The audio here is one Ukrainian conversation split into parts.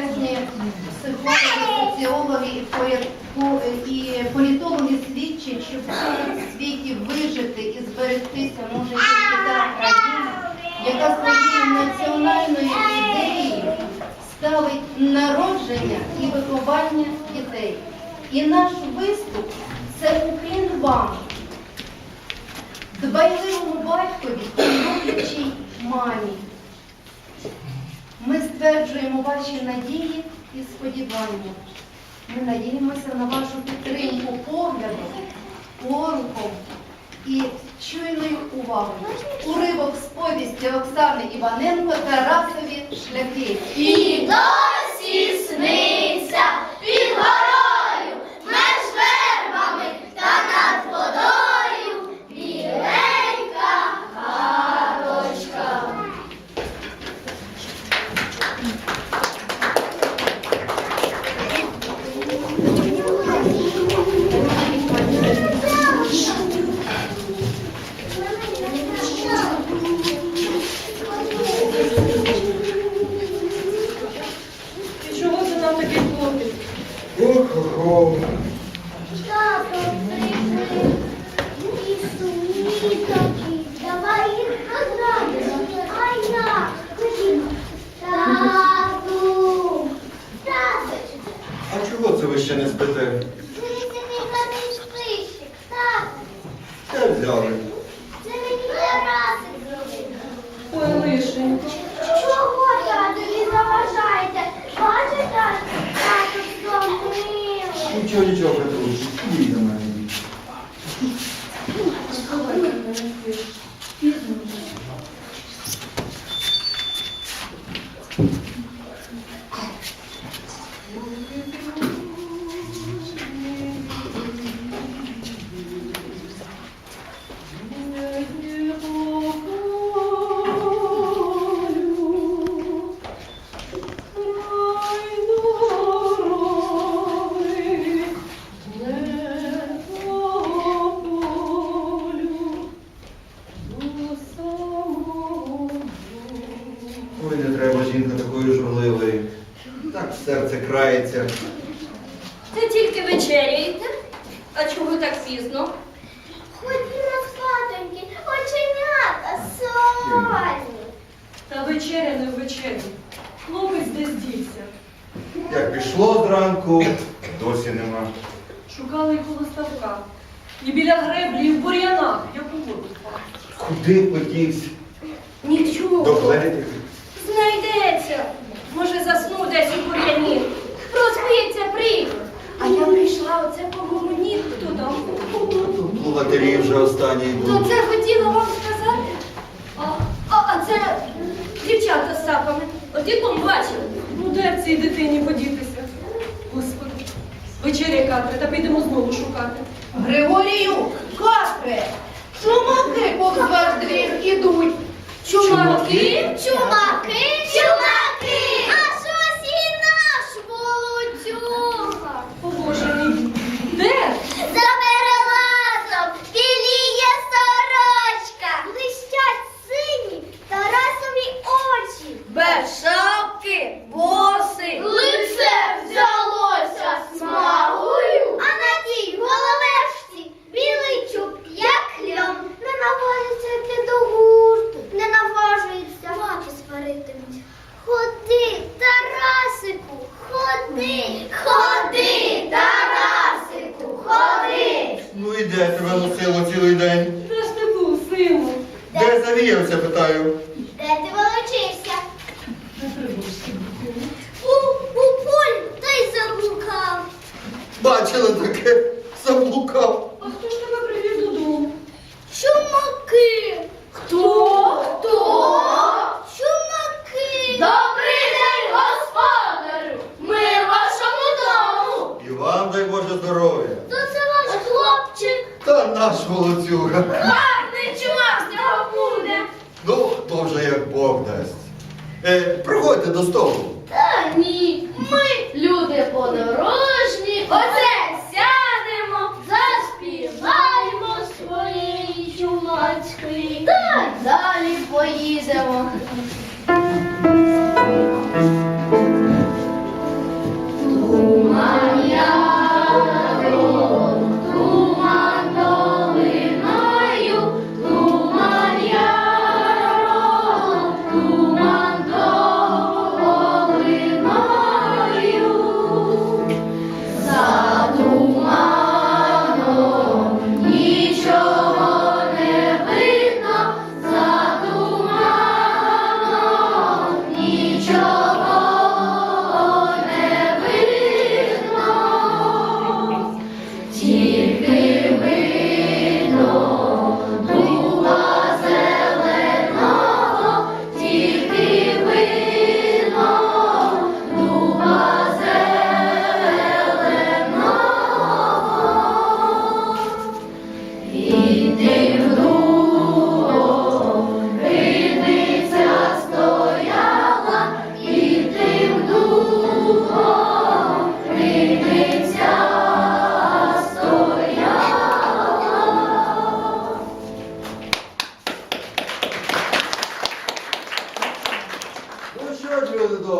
почесні психологи, соціологи і і політологи свідчать, що в цьому світі вижити і зберегтися може тільки та країна, яка своєю національною ідеєю ставить народження і виховання дітей. І наш виступ це уклін вам, дбайливому батькові Ми стверджуємо ваші надії і сподівання. Ми надіємося на вашу підтримку поглядом, порухом і чуйною увагою. Уривок з повісті Оксани Іваненко Тарасові шляхи. І досі сниться під Ох-хо-хо. Тато прийшли і сумні давай їх погладимо. А я ходімо. Тату, А чого це ви ще не спите? дивіться мій список. Тату, Де взяли? це мені Тарасик зробив. Ой, лишенько. 지어지죠. 그래서 우리 6분이 있는 거예요. Журливої. Так серце крається. Це тільки вечеряєте? А чого так пізно? Ходімо спатоньки, оченята сонні. Та вечеря не вечеря. Хлопець десь дівся. Як пішло зранку, досі нема. Шукали й коло ставка. І біля греблі, і в бур'янах, як у воду. Куди подівся? До Нічого. плетів? Десь у бур'яні. Розбиється прийде. А я прийшла, оце погомонів, хто там. Плугатирі вже останні То це хотіла вам сказати? А, а, а це дівчата з сапами. От якому бачили? Ну де б цій дитині подітися? Господи, вечеря Катре, та підемо знову шукати. Григорію, Катре, чумаки повз ваш двір ідуть. Чумаки? Чумаки, чумаки! А щось і наш волоцюга. О Боже мій, де? За перелазом біліє сорочка. Блищать сині Тарасові очі. Без шапки, боси. Лице взялося смагою, а на тій головешці білий чуб, як льон. Не наважиться йти до гурту, не наважується мати сваритимуть. Ходи, Тарасику, ходи, ходи, Тарасику, ходи. Ну і де тебе носило цілий день? Де ж ти був, сину? Де завіявся, питаю? Де ти волочився? Не тривожся, дитино. У, у полі, та й заблукав. Бачили таке, заблукав. А хто ж тебе привів додому? Чумаки. Хто? Хто? Чумаки. Добрий день, господарю! Ми в вашому дому. І вам дай Боже здоров'я. То це ваш хлопчик. Та наш волоцюга. Гарний чувак з нього буде. Ну, то вже як Бог дасть. Е, приходьте до столу. Та ні, ми люди подорожні. That.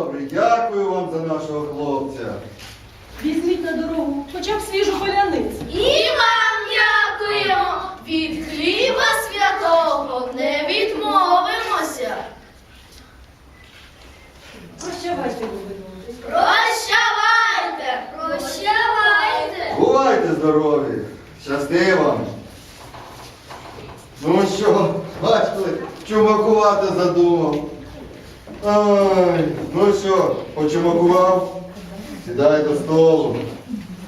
Добрий, дякую вам за нашого хлопця. Візьміть на дорогу хоча б свіжу поляницю. І вам дякуємо. Від хліба святого не відмовимося. Прощавайте, люди. Прощавайте! Прощавайте! Бувайте здорові, щасти вам. Ну що, бачили, чумакувати задумав. Ай, ну що, почумакував? Сідай до столу.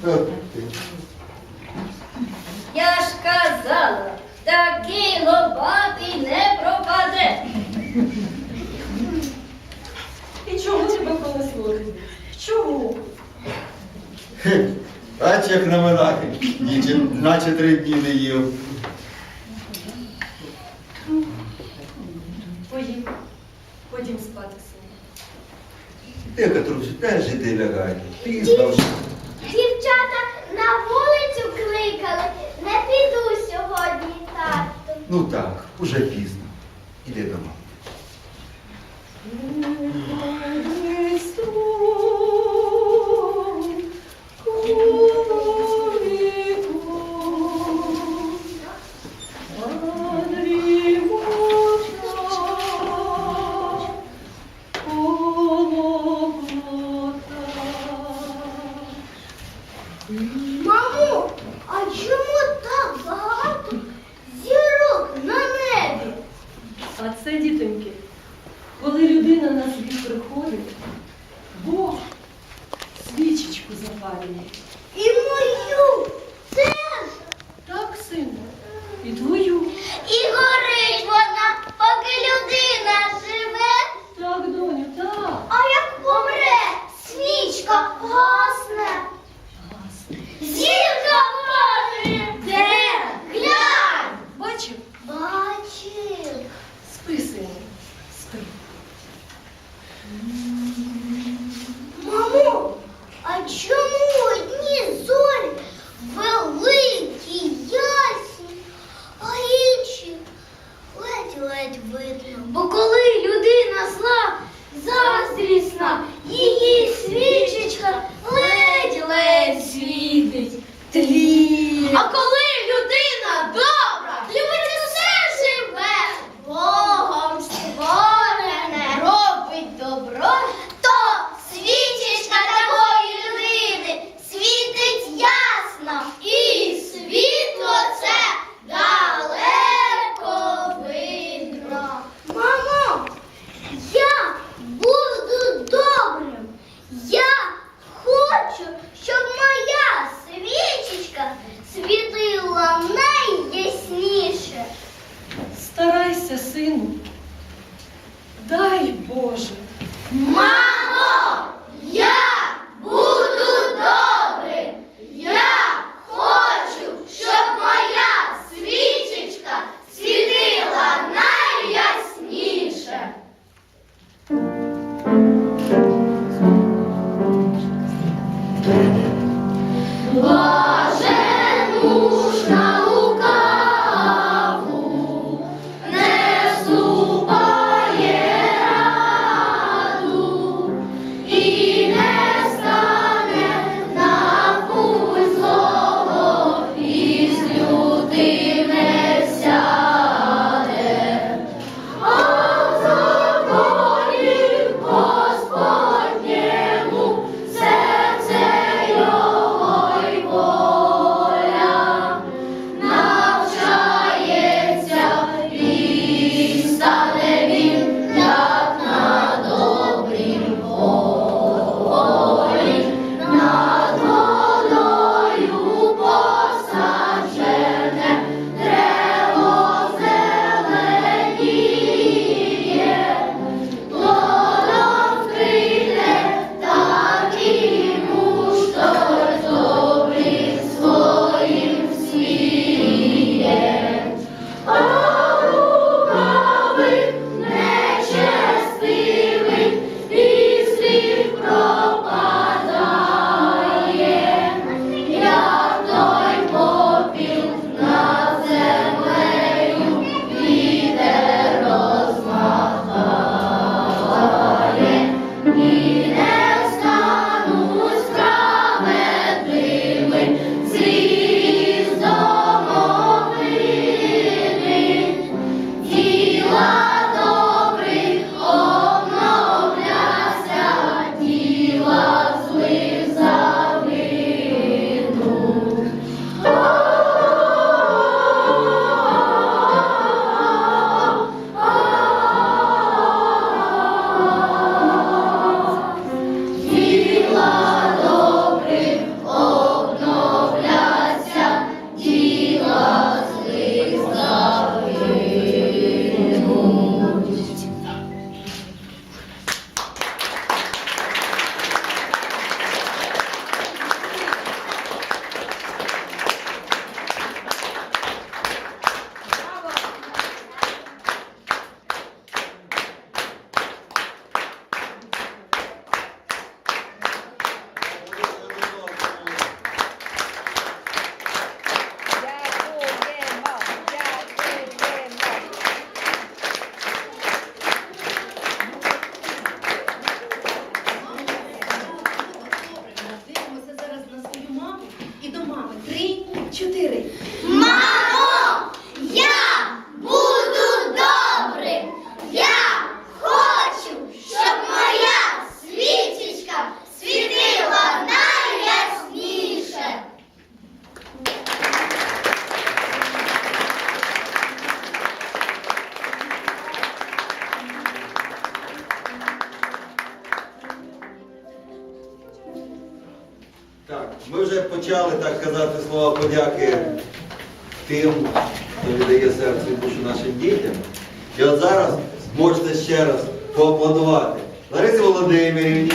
Е, Я ж казала, такий лобатий не пропаде. І чого тебе понесло? Чого? хе, Бач, як на минахи, наче три дні не їв. Ти, Петрусю, теж іди лягай. Пізно вже. Дівчата на вулицю кликали. Не піду сьогодні, тату. Ну так, уже пізно. Іди дома. Це, дітоньки, почали так казати слова подяки тим, хто віддає серце і душу нашим дітям. І от зараз можете ще раз поаплодувати Ларисі Володимирівні,